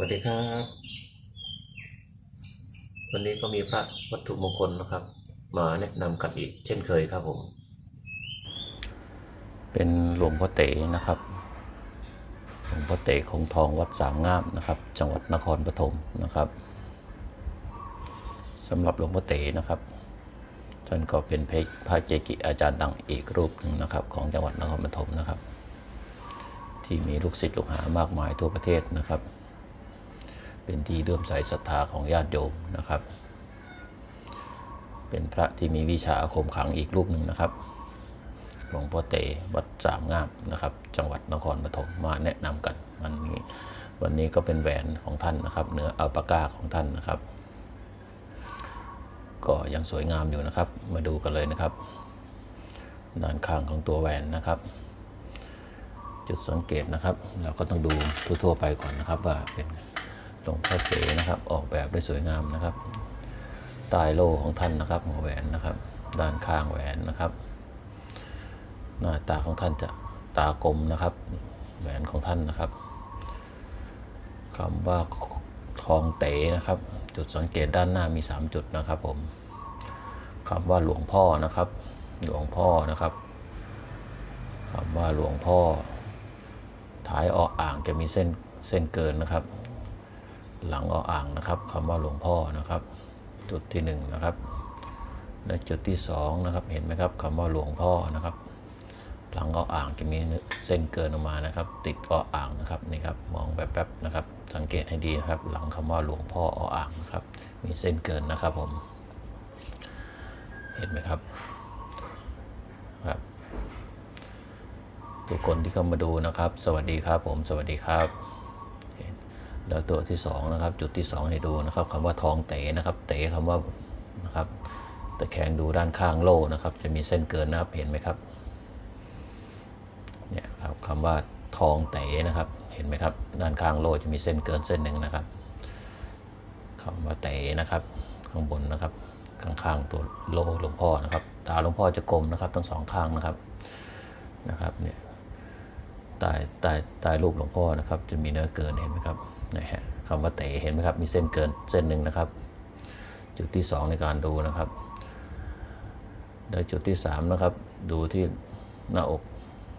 วัสดีครับ วันนี้ก็มีพระวัตถุมงคลนะครับ มาแนะนำกันอีกเช่นเคยครับผม เป็นหลวงพ่อเต๋นะครับ หลวงพ่อเต๋คงทองวัดสามงามนะครับ จังหวัดนครปฐมนะครับสำหรับหลวงพ่อเต๋นะครับท่านก็เป็นพระเจกิอาจารย์ดังอีกรูปหนึ่งนะครับ ของจังหวัดนครปฐมนะครับ ที่มีลูกศิษย์ลูกหามากมายทั่วประเทศนะครับ เป็นที่เลื่อมใสศรัทธาของญาติโยมนะครับ เป็นพระที่มีวิชาอาคมขังอีกรูปหนึ่งนะครับ หลวงพ่อเตวัดสามงามนะครับ จังหวัดนครปฐมมาแนะนำกันวันนี้วันนี้ก็เป็นแหวนของท่านนะครับเนื้ออัลปาก้าของท่านนะครับ ก็ยังสวยงามอยู่นะครับ มาดูกันเลยนะครับ ด้านข้างของตัวแหวนนะครับ จุดสังเกตนะครับ เราก็ต้องดูทั่วๆไปก่อนนะครับว่าเป็น หลวงพ่อเก๋นะครับ ออกแบบได้สวยงามนะครับใต้โลของท่านนะครับหัวแหวนนะครับ ด้านข้างแหวนนะครับ หน้าตาของท่านจะตากลมนะครับ แหวนของท่านนะครับคำว่าทองเต๋นะครับ จุดสังเกตด้านหน้ามี 3 จุดนะครับผมคำว่าหลวงพ่อนะครับ หลวงพ่อนะครับคำว่าหลวงพ่อท้ายออกอ่างจะมีเส้นเส้นเกินนะครับ หลังออกอ่างนะครับคำว่าหลวงพ่อนะครับ จุดที่หนึ่งนะครับ และจุดที่สองนะครับเห็นไหมครับคำว่าหลวงพ่อนะครับ หลังออกอ่างจะมีเส้นเกินออกมานะครับ ติดออกอ่างนะครับนี่ครับมองแบบแป๊บๆนะครับ สังเกตให้ดีนะครับ หลังคำว่าหลวงพ่ออออ่างนะครับ มีเส้นเกินนะครับผม เห็นไหมครับครับทุกคนที่เข้ามาดูนะครับ สวัสดีครับผม สวัสดีครับ แล้วตัวที่สองนะครับจุดที่สองให้ดูนะครับคำว่าทองเต๋นะครับ เต๋คำว่านะครับตะแคงดูด้านข้างโล่นะครับ จะมีเส้นเกินนะครับเห็นไหมครับเนี่ยครับคำว่าทองเต๋นะครับเห็นไหมครับด้านข้างโล่จะมีเส้นเกินเส้นหนึ่งนะครับคำว่าเต๋นะครับ ข้างบนนะครับข้างๆตัวโล่หลวงพ่อนะครับตาหลวงพ่อจะกลมนะครับทั้งสองข้างนะครับนะครับเนี่ยใต้ใต้ใต้รูปหลวงพ่อนะครับ จะมีเนื้อเกินเห็นไหมครับ นะฮะคำว่าเต๋เห็นไหมครับ มีเส้นเกินเส้นหนึ่งนะครับ จุดที่สองในการดูนะครับ โดยจุดที่สามนะครับ ดูที่หน้าอก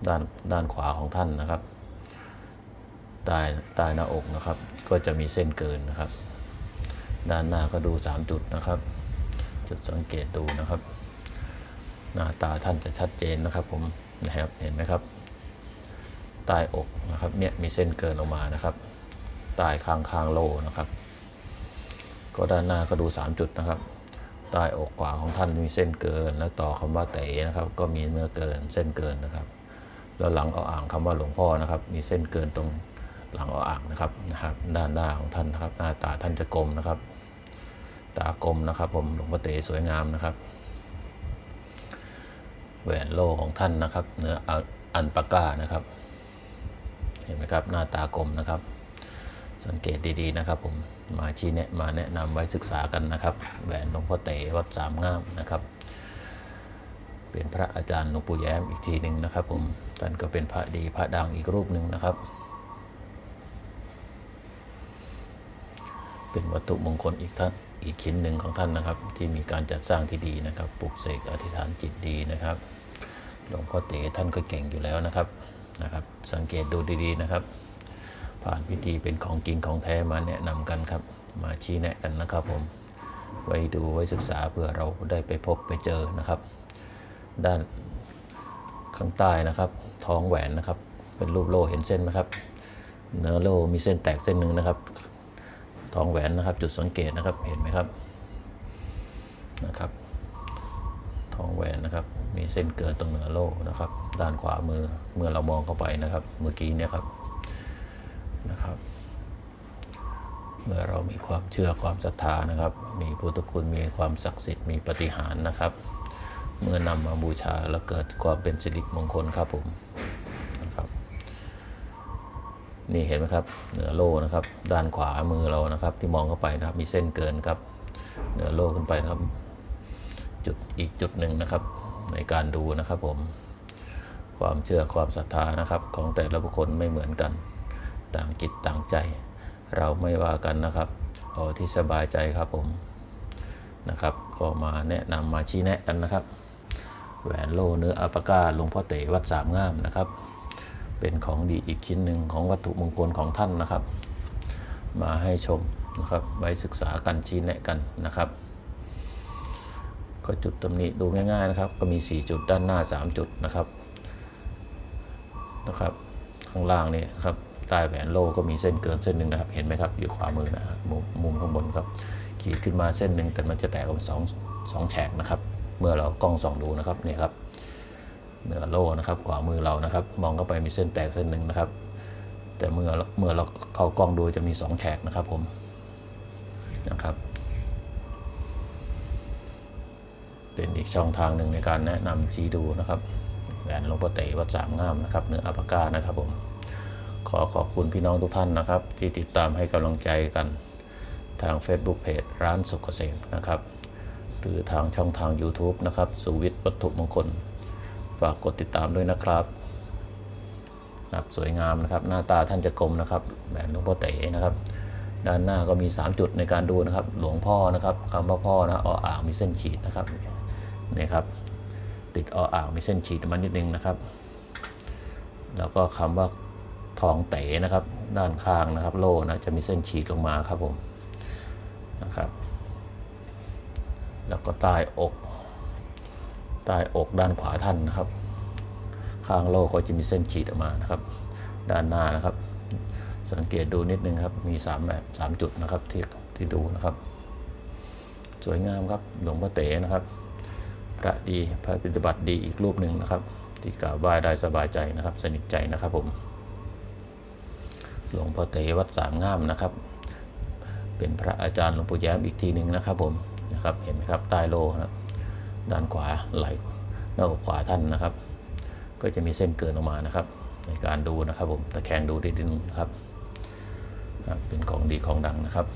ด้านด้านขวาของท่านนะครับใต้ใต้หน้าอกนะครับ ก็จะมีเส้นเกินนะครับ ด้านหน้าก็ดูสามจุดนะครับ จุดสังเกตดูนะครับ หน้าตาท่านจะชัดเจนนะครับผมนะครับเห็นไหมครับใต้อกนะครับเนี่ยมีเส้นเกินออกมานะครับ ใต้ข้างข้างโลนะครับ ก็ด้านหน้าก็ดู 3 จุดนะครับ ใต้อกขวาของท่านมีเส้นเกิน แล้วต่อคำว่าเต๋นะครับ ก็มีเนื้อเกินเส้นเกินนะครับ แล้วหลังเอาอ่างคำว่าหลวงพ่อนะครับ มีเส้นเกินตรงหลังเอาอ่างนะครับนะครับ ด้านหน้าของท่านนะครับ หน้าตาท่านจะกลมนะครับ ตากลมนะครับ ผมหลวงพ่อเต๋สวยงามนะครับแหวนโลของท่านนะครับ เนื้ออันปาก้านะครับ เห็นไหมครับ หน้าตากลมนะครับ สังเกตดีๆนะครับผมมาชี้แนะมาแนะนำไว้ศึกษากันนะครับแหวนหลวงพ่อเต๋วัดสามงามนะครับ เป็นพระอาจารย์หลวงปู่แย้มอีกทีหนึ่งนะครับผมท่านก็เป็นพระดีพระดังอีกรูปหนึ่งนะครับ เป็นวัตถุมงคลอีกท่านอีกชิ้นหนึ่งของท่านนะครับ ที่มีการจัดสร้างที่ดีนะครับปลุกเสกอธิษฐานจิตดีนะครับหลวงพ่อเต๋ท่านก็เก่งอยู่แล้วนะครับนะครับ สังเกตดูดีๆนะครับ ผ่านพิธีเป็นของจริงของแท้มาแนะนำกันครับ มาชี้แนะกันนะครับผม ไว้ดูไว้ศึกษาเพื่อเราได้ไปพบไปเจอนะครับ ด้านข้างใต้นะครับ ท้องแหวนนะครับ เป็นรูปโล่เห็นเส้นไหมครับ เนื้อโล่มีเส้นแตกเส้นหนึ่งนะครับ ท้องแหวนนะครับ จุดสังเกตนะครับเห็นไหมครับนะครับท้องแหวนนะครับมีเส้นเกินตรงเหนือโล่นะครับ ด้านขวามือเมื่อเรามองเข้าไปนะครับ เมื่อกี้เนี่ยครับ นะครับเมื่อเรามีความเชื่อความศรัทธานะครับ มีพุทธคุณมีความศักดิ์สิทธิ์มีปฏิหารนะครับ เมื่อนำมาบูชาแล้วเกิดความเป็นสิริมงคลครับผมนะครับ นี่เห็นไหมครับเหนือโล่นะครับ ด้านขวามือเรานะครับ ที่มองเข้าไปนะครับ มีเส้นเกินครับ เหนือโล่ขึ้นไปนะครับ จุดอีกจุดหนึ่งนะครับ ในการดูนะครับผม ความเชื่อความศรัทธานะครับของแต่ละบุคคลไม่เหมือนกัน ต่างจิตต่างใจ เราไม่ว่ากันนะครับเอาที่สบายใจครับผมนะครับ ก็มาแนะนำมาชี้แนะกันนะครับ แหวนโลเนื้ออัปกาหลวงพ่อเต๋วัดสามงามนะครับ เป็นของดีอีกชิ้นหนึ่งของวัตถุมงคลของท่านนะครับ มาให้ชมนะครับไว้ศึกษากันชี้แนะกันนะครับ ก็จุดตำหนิดูง่ายๆนะครับ ก็มี 4 จุดด้านหน้า 3 จุดนะครับนะครับ ข้างล่างนี่ครับ ใต้แหวนโลก็มีเส้นเกินเส้นหนึ่งนะครับ เห็นไหมครับอยู่ขวามือนะครับมุมมุมข้างบนครับ ขีดขึ้นมาเส้นหนึ่งแต่มันจะแตกเป็นสองสองแฉกนะครับ เมื่อเรากล้องส่องดูนะครับนี่ครับเนื้อโลนะครับขวามือเรานะครับ มองเข้าไปมีเส้นแตกเส้นหนึ่งนะครับ แต่เมื่อเมื่อเราเข้ากล้องดูจะมีสองแฉกนะครับผมนะครับเป็นอีกช่องทางหนึ่งในการแนะนำชี้ดูนะครับแหวนลงพ่อเตวัดสามง่ามนะครับเนื้ออัปปากานะครับผม ขอขอบคุณพี่น้องทุกท่านนะครับ ที่ติดตามให้กำลังใจกันทาง Facebook เพจร้านสุขเกษมนะครับ หรือทางช่องทาง YouTube นะครับ สุวิทย์วัตถุมงคล ฝากกดติดตามด้วยนะครับครับสวยงามนะครับ หน้าตาท่านจะกลมนะครับแหวนหลวงพ่อเต๋นะครับ ด้านหน้าก็มี 3 จุดในการดูนะครับ หลวงพ่อนะครับคำว่าพ่อนะออ่างมีเส้นขีดนะครับนี่ครับ ติดออ่างมีเส้นขีดมานิดนึงนะครับ แล้วก็คำว่า ทองเต๋นะครับ ด้านข้างนะครับ โล่นะจะมีเส้นขีดลงมาครับผมนะครับ แล้วก็ใต้อก ใต้อกด้านขวาท่านนะครับ ข้างโล่ก็จะมีเส้นขีดออกมานะครับ ด้านหน้านะครับ สังเกตดูนิดนึงครับ มี3แบบ3จุดนะครับที่ที่ดูนะครับ สวยงามครับหลวงพ่อเต๋นะครับ พระดีพระปฏิบัติดีอีกรูปหนึ่งนะครับ ที่กราบไหว้ได้สบายใจนะครับ สนิทใจนะครับผม หลวงพ่อเต๋วัดสามงามนะครับ เป็นพระอาจารย์หลวงปู่แย้มอีกทีหนึ่งนะครับผมนะครับเห็นไหมครับใต้โลนะครับด้านขวาไหลหน้าอกขวาท่านนะครับ ก็จะมีเส้นเกินออกมานะครับ ในการดูนะครับผมตะแคงดูดีๆนะครับครับเป็นของดีของดังนะครับ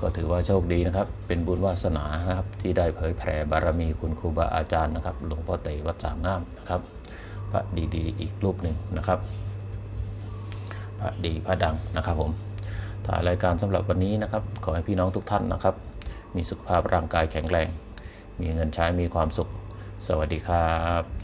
ก็ถือว่าโชคดีนะครับ เป็นบุญวาสนานะครับ ที่ได้เผยแผ่บารมีคุณครูบาอาจารย์นะครับหลวงพ่อเต๋วัดสามงามนะครับพระดีๆ อีกรูปหนึ่งนะครับ พระดีพระดังนะครับผมถ่ายรายการสำหรับวันนี้นะครับ ขอให้พี่น้องทุกท่านนะครับ มีสุขภาพร่างกายแข็งแรง มีเงินใช้มีความสุข สวัสดีครับ